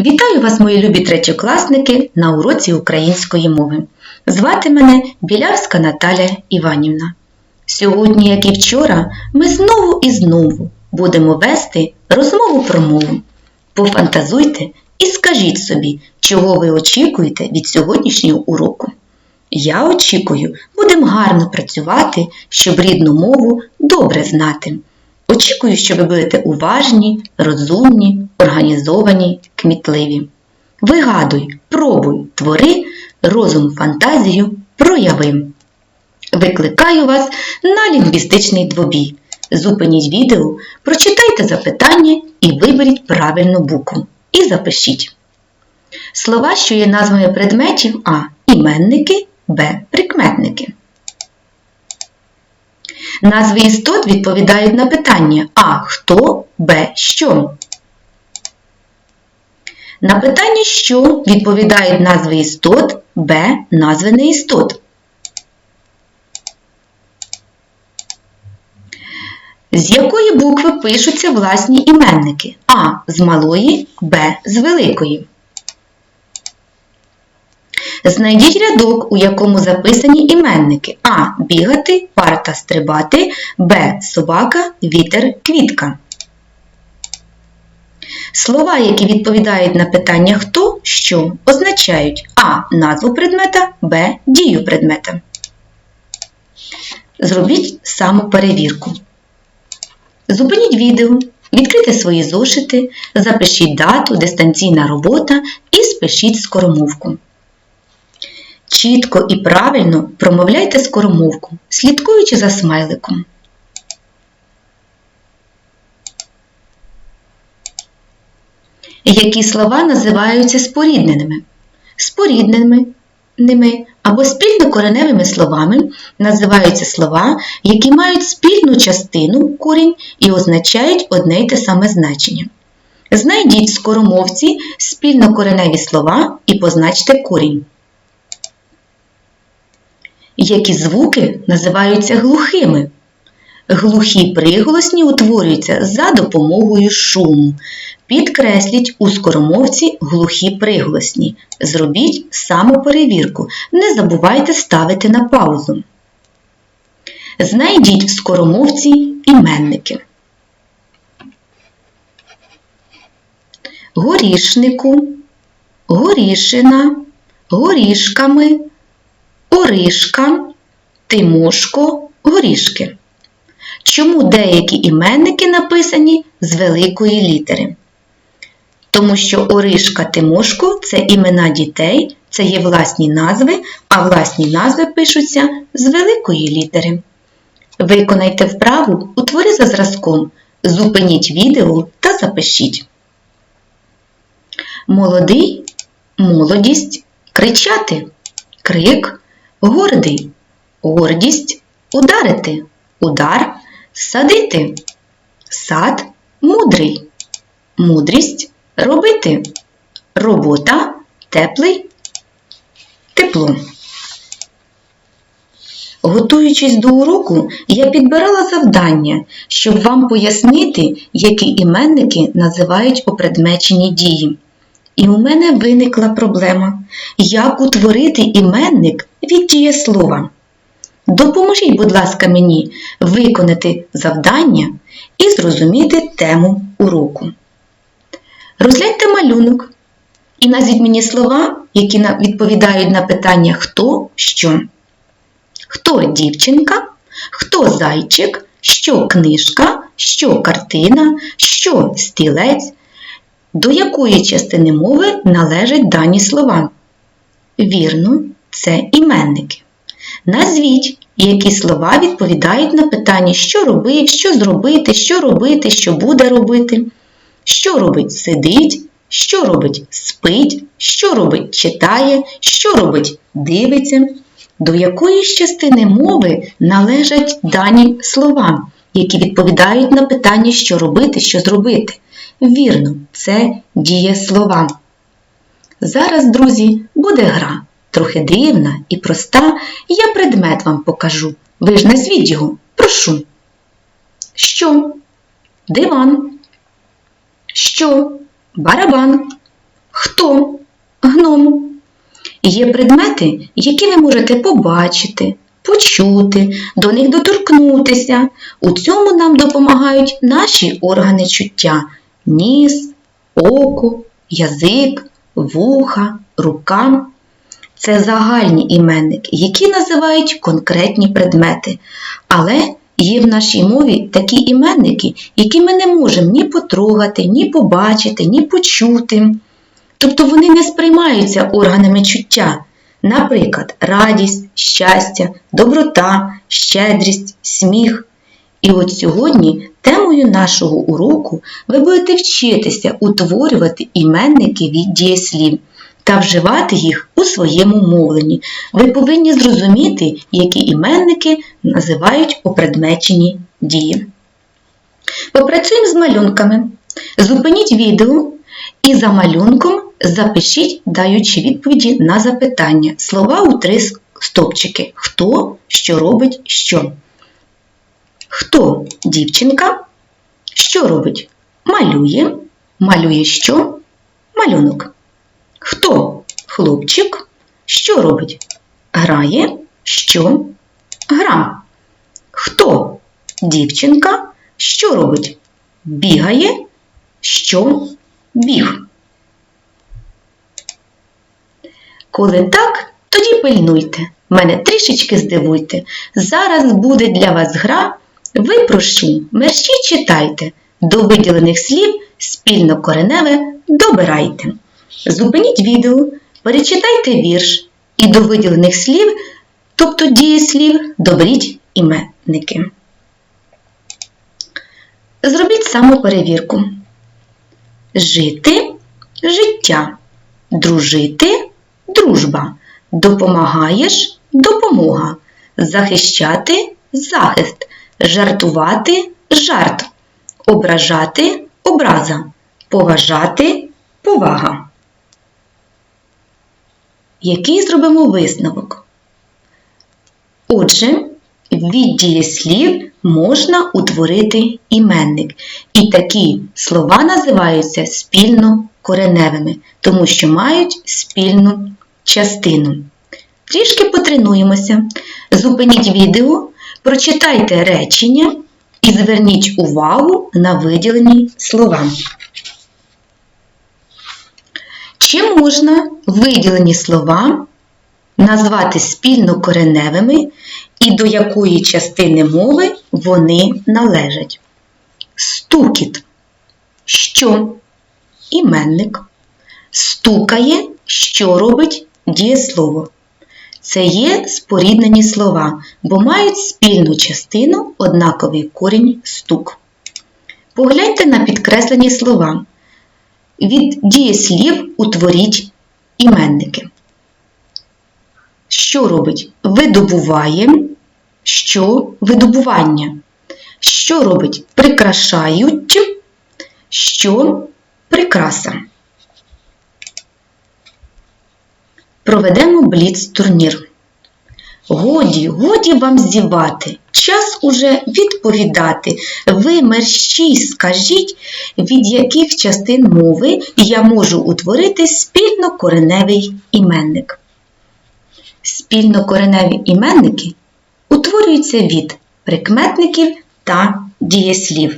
Вітаю вас, мої любі третьокласники, на уроці української мови. Звати мене Білявська Наталя Іванівна. Сьогодні, як і вчора, ми знову і знову будемо вести розмову про мову. Пофантазуйте і скажіть собі, чого ви очікуєте від сьогоднішнього уроку. Я очікую, будемо гарно працювати, щоб рідну мову добре знати. Очікую, що ви будете уважні, розумні, організовані, кмітливі. Вигадуй, пробуй, твори, розум, фантазію прояви. Викликаю вас на лінгвістичний двобій. Зупиніть відео, прочитайте запитання і виберіть правильну букву. І запишіть. Слова, що є назвами предметів А. Іменники, Б. Прикметники. Назви істот відповідають на питання А. Хто, Б. Що. На питання що відповідають назви істот, Б. Назви неістот. З якої букви пишуться власні іменники? А. З малої, Б. З великої. Знайдіть рядок, у якому записані іменники А. Бігати, парта стрибати, Б. Собака, вітер, квітка. Слова, які відповідають на питання хто, що, означають А. Назву предмета, Б. Дію предмета. Зробіть самоперевірку. Зупиніть відео, відкрийте свої зошити, запишіть дату, дистанційна робота і спишіть скоромовку. Чітко і правильно промовляйте скоромовку, слідкуючи за смайликом. Які слова називаються спорідненими? Спорідненими ними або спільнокореневими словами називаються слова, які мають спільну частину корінь і означають одне й те саме значення. Знайдіть в скоромовці спільнокореневі слова і позначте корінь. Які звуки називаються глухими? Глухі приголосні утворюються за допомогою шуму. Підкресліть у скоромовці глухі приголосні. Зробіть самоперевірку. Не забувайте ставити на паузу. Знайдіть в скоромовці іменники. Горішнику, горішина, горішками, оришка, тимошко, горішки. Чому деякі іменники написані з великої літери? Тому що Оришка Тимошко це імена дітей, це є власні назви, а власні назви пишуться з великої літери. Виконайте вправу, утвори за зразком, зупиніть відео та запишіть. Молодий, молодість, кричати, крик, гордий, гордість, ударити, удар, садити, сад, мудрий, мудрість, робити, робота, теплий, тепло. Готуючись до уроку, я підбирала завдання, щоб вам пояснити, які іменники називають опредмечені дії. І у мене виникла проблема, як утворити іменник від дієслова. Допоможіть, будь ласка, мені виконати завдання і зрозуміти тему уроку. Розгляньте малюнок і назвіть мені слова, які відповідають на питання хто, що. Хто дівчинка, хто зайчик, що книжка, що картина, що стілець, до якої частини мови належать дані слова? Вірно, це іменники. Назвіть, які слова відповідають на питання, що робив, що зробити, що робити, що буде робити, що робить сидить, що робить спить, що робить читає, що робить дивиться. До якої частини мови належать дані слова, які відповідають на питання, що робити, що зробити? Вірно, це дієслова. Зараз, друзі, буде гра. Трохи дивна і проста, я предмет вам покажу. Ви ж назвіть його, прошу. Що? Диван. Що? Барабан. Хто? Гном. Є предмети, які ви можете побачити, почути, до них доторкнутися. У цьому нам допомагають наші органи чуття ніс, око, язик, вуха, рука. Це загальні іменники, які називають конкретні предмети. Але є в нашій мові такі іменники, які ми не можемо ні потрогати, ні побачити, ні почути. Тобто вони не сприймаються органами чуття. Наприклад, радість, щастя, доброта, щедрість, сміх. І от сьогодні темою нашого уроку ви будете вчитися утворювати іменники від дієслів та вживати їх у своєму мовленні. Ви повинні зрозуміти, які іменники називають опредмечені дії. Попрацюємо з малюнками. Зупиніть відео і за малюнком запишіть, даючи відповіді на запитання. Слова у три стопчики. Хто, що робить, що. Хто дівчинка? Що робить? Малює. Малює що? Малюнок. Хто хлопчик? Що робить? Грає, що? Гра. Хто дівчинка? Що робить? Бігає, що біг. Коли так, тоді пильнуйте, мене трішечки здивуйте. Зараз буде для вас гра. Ви прошу, мерщі читайте, до виділених слів спільно кореневе добирайте. Зупиніть відео, перечитайте вірш і до виділених слів, тобто дієслів, доберіть іменники. Зробіть самоперевірку. Жити життя, дружити дружба, допомагаєш допомога, захищати захист, жартувати жарт, ображати образа, поважати повага. Який зробимо висновок? Отже, від дієслів можна утворити іменник. І такі слова називаються спільно кореневими, тому що мають спільну частину. Трішки потренуємося. Зупиніть відео, прочитайте речення і зверніть увагу на виділені слова. Чи можна виділені слова назвати спільно кореневими і до якої частини мови вони належать? Стукіт. Що? Іменник. Стукає, що робить дієслово. Це є споріднені слова, бо мають спільну частину однаковий корінь стук. Погляньте на підкреслені слова. Від дієслів утворіть іменники. Що робить? Видобуває, що видобування. Що робить? Прикрашають, що прикраса. Проведемо бліц-турнір. Годі, годі вам зівати, час уже відповідати. Ви мерщій скажіть, від яких частин мови я можу утворити спільнокореневий іменник. Спільнокореневі іменники утворюються від прикметників та дієслів.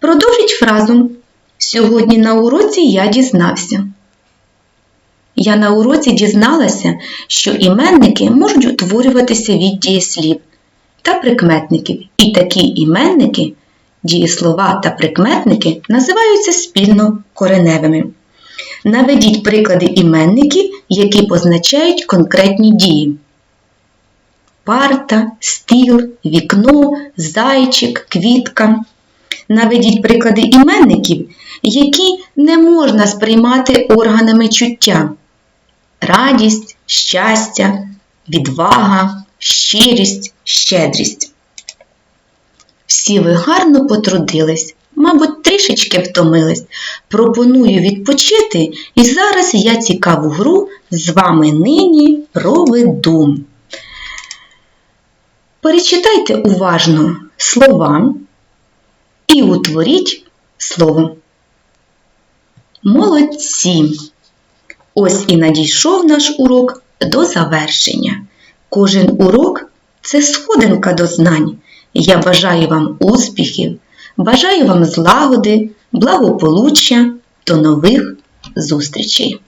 Продовжіть фразу. Сьогодні на уроці я дізнався. Я на уроці дізналася, що іменники можуть утворюватися від дієслів та прикметників. І такі іменники, дієслова та прикметники називаються спільно кореневими. Наведіть приклади іменників, які позначають конкретні дії. Парта, стіл, вікно, зайчик, квітка. Наведіть приклади іменників, які не можна сприймати органами чуття. Радість, щастя, відвага, щирість, щедрість. Всі ви гарно потрудились, мабуть, трішечки втомились. Пропоную відпочити, і зараз я цікаву гру з вами нині проведу. Перечитайте уважно слова і утворіть слово. Молодці! Ось і надійшов наш урок до завершення. Кожен урок це сходинка до знань. Я бажаю вам успіхів, бажаю вам злагоди, благополуччя. До нових зустрічей!